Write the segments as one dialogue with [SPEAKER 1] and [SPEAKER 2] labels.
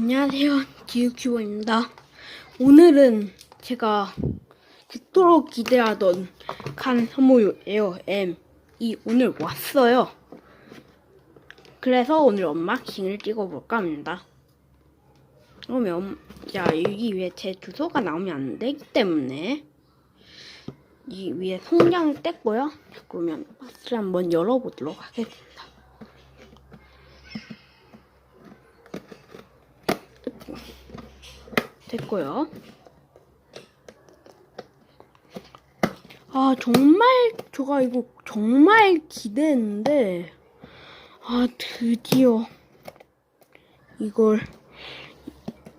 [SPEAKER 1] 안녕하세요. 기우큐버입니다. 오늘은 제가 그토록 기대하던 간 선모유 에어 M이 오늘 왔어요. 그래서 오늘 언박싱을 찍어볼까 합니다. 그러면 자 여기 위에 제 주소가 나오면 안 되기 때문에 이 위에 송장 뗐고요. 자, 그러면 박스를 한번 열어보도록 하겠습니다. 됐고요. 아 정말 제가 이거 정말 기대했는데 아 드디어 이걸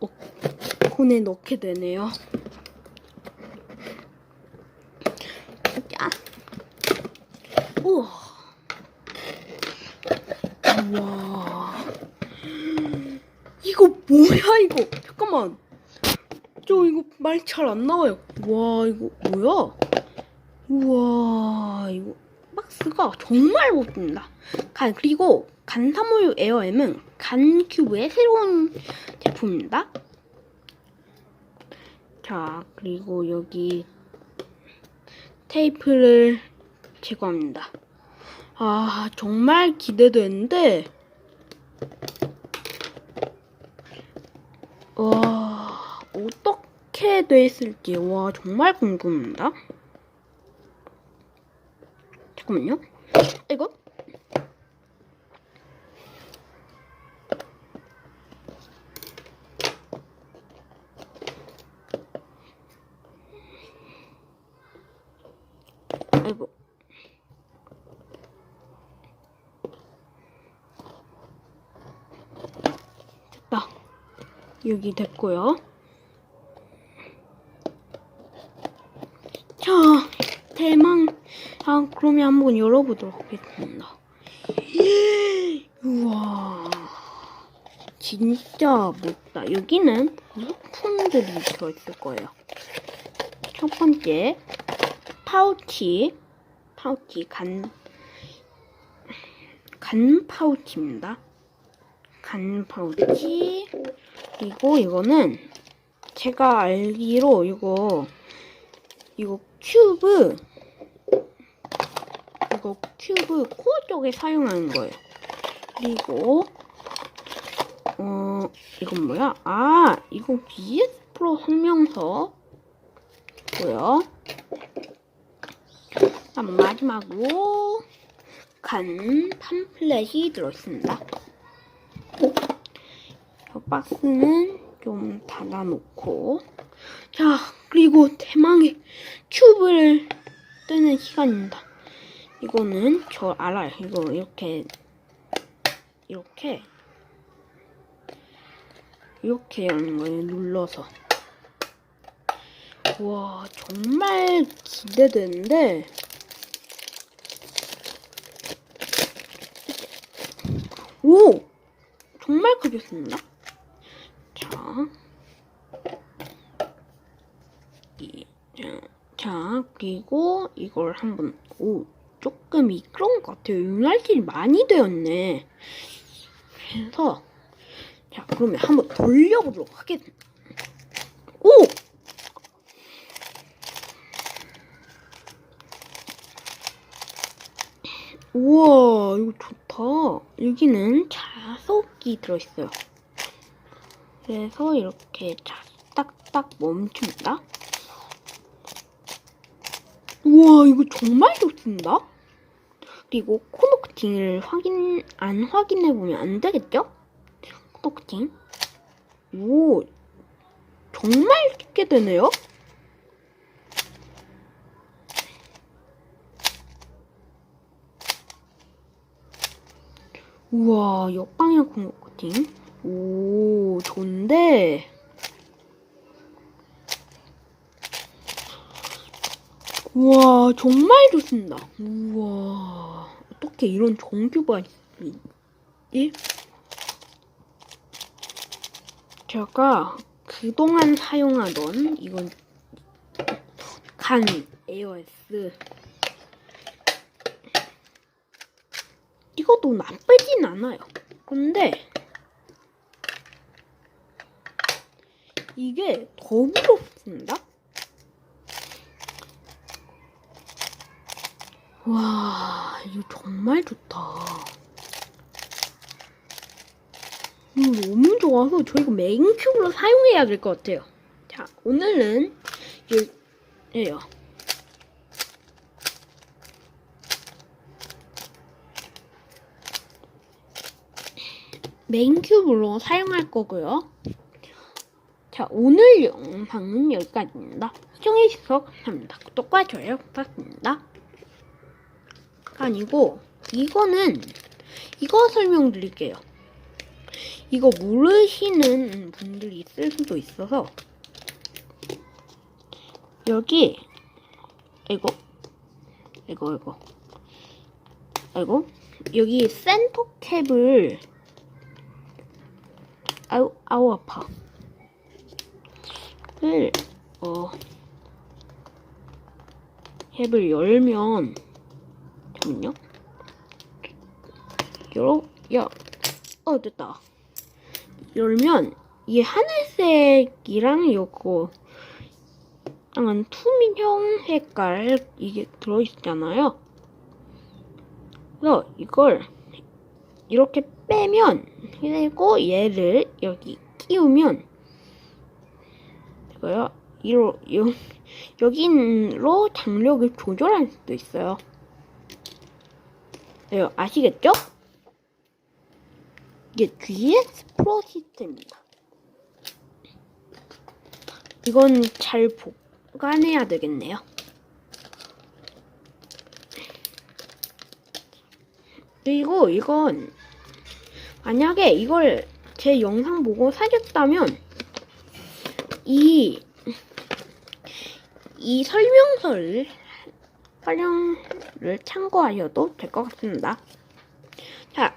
[SPEAKER 1] 어, 폰에 넣게 되네요. 야. 우와. 우와. 이거 뭐야 이거? 잠깐만. 말 잘 안 나와요. 와 이거 뭐야? 우와 이거 박스가 정말 멋집니다. 간 그리고 간사모유 에어 M은 간큐브의 새로운 제품입니다. 자 그리고 여기 테이프를 제거합니다. 아 정말 기대되는데 와 돼 있을지 와 정말 궁금합니다. 잠깐만요. 이거 아이고 됐다. 여기 됐고요. 자, 대망. 아, 그러면 한번 열어보도록 하겠습니다. 우와. 진짜 멋다. 여기는 소품들이 들어있을 거예요. 첫 번째, 파우치. 파우치, 간, 간 파우치입니다. 간 파우치. 그리고 이거는 제가 알기로 이거 이거 큐브 이거 큐브 코어 쪽에 사용하는 거예요. 그리고 어 이건 뭐야? 아 이거 BS 프로 성명서고요. 마지막으로 간 팜플렛이 들어있습니다. 이 박스는 좀 닫아놓고 자 그리고 대망의 큐브를 뜨는 시간입니다. 이거는 저 알아요. 이거 이렇게 이렇게 이렇게 여는 거예요. 눌러서 와 정말 기대되는데 오 정말 가볍습니다. 자, 이, 자, 자, 그리고 이걸 한번, 오, 조금 미끄러운 것 같아요. 윤활질이 많이 되었네. 그래서, 자, 그러면 한번 돌려보도록 하겠습니다. 오! 우와, 이거 좋다. 여기는 자석이 들어있어요. 그래서 이렇게 자, 딱딱 멈춥니다. 우와, 이거 정말 좋습니다. 그리고 코너크팅을 확인, 안 확인해 보면 안 되겠죠? 코너크팅. 오, 정말 쉽게 되네요? 우와, 역방향 코너크팅. 오, 좋은데. 우와, 정말 좋습니다. 우와, 어떻게 이런 종교가 있지? 제가 그동안 사용하던 이건 간 에어S 이것도 나쁘진 않아요. 근데 이게 더 부럽습니다. 와, 이거 정말 좋다. 이거 너무 좋아서 저 이거 메인 큐브로 사용해야 될 것 같아요. 자, 오늘은 이에요. 메인 큐브로 사용할 거고요. 자, 오늘 영상은 여기까지입니다. 시청해주셔서 감사합니다. 구독과 좋아요 부탁드립니다. 아니고, 이거는, 이거 설명드릴게요. 이거 모르시는 분들이 있을 수도 있어서, 여기, 이거, 이거, 이거, 이거, 여기 센터 캡을, 아우, 아우, 아파. 을, 어, 탭을 열면, 잠깐만요. 열어, 야, 어, 됐다. 열면, 이 하늘색이랑 요거, 약간 투명형 색깔, 이게 들어있잖아요. 그래서 이걸 이렇게 빼면, 그리고 얘를 여기 끼우면, 이거요. 이로, 요, 여기로 장력을 조절할 수도 있어요. 네, 아시겠죠? 이게 GS 프로 시스템입니다. 이건 잘 보관해야 되겠네요. 그리고 이건 만약에 이걸 제 영상 보고 사셨다면 이, 이 설명서를, 설명을 참고하셔도 될 것 같습니다. 자,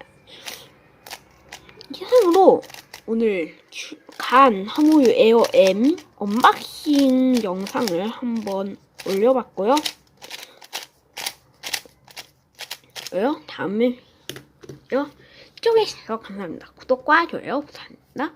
[SPEAKER 1] 이상으로 오늘 주- 간 하모유 에어 M 언박싱 영상을 한번 올려봤고요. 요 다음에 요 시청해주셔서 감사합니다. 구독과 좋아요 부탁드립니다.